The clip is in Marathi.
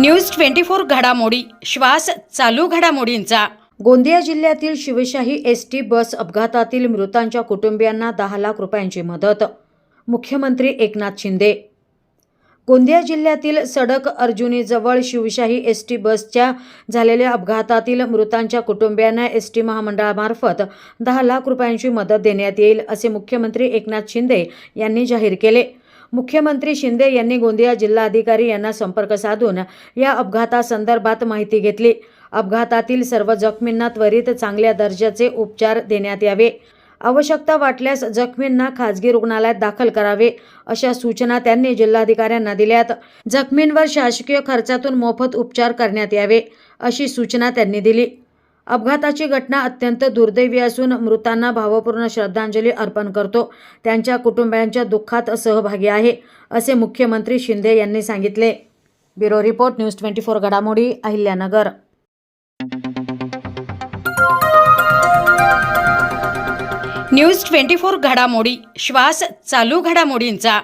न्यूज ट्वेंटी फोर घडामोडी. श्वास चालू घडामोडींचा. गोंदिया जिल्ह्यातील शिवशाही एस टी बस अपघातातील मृतांच्या कुटुंबियांना दहा लाख रुपयांची मदत. मुख्यमंत्री एकनाथ शिंदे. गोंदिया जिल्ह्यातील सडक अर्जुनीजवळ शिवशाही एस टी बसच्या झालेल्या अपघातातील मृतांच्या कुटुंबियांना एस टी महामंडळामार्फत दहा लाख रुपयांची मदत देण्यात येईल असे मुख्यमंत्री एकनाथ शिंदे यांनी जाहीर केले. मुख्यमंत्री शिंदे यांनी गोंदिया जिल्हाधिकारी यांना संपर्क साधून या अपघातासंदर्भात माहिती घेतली. अपघातातील सर्व जखमींना त्वरित चांगल्या दर्जाचे उपचार देण्यात यावे. आवश्यकता वाटल्यास जखमींना खाजगी रुग्णालयात दाखल करावे अशा सूचना त्यांनी जिल्हाधिकाऱ्यांना दिल्यात. जखमींवर शासकीय खर्चातून मोफत उपचार करण्यात यावे अशी सूचना त्यांनी दिली. अपघाताची घटना अत्यंत दुर्दैवी असून मृतांना भावपूर्ण श्रद्धांजली अर्पण करतो. त्यांच्या कुटुंबियांच्या दुःखात सहभागी आहे असे मुख्यमंत्री शिंदे यांनी सांगितले. Bureau report news twenty four घडामोडी अहिल्यानगर. न्यूज ट्वेंटी फोर घडामोडी श्वास चालू घडामोडींचा.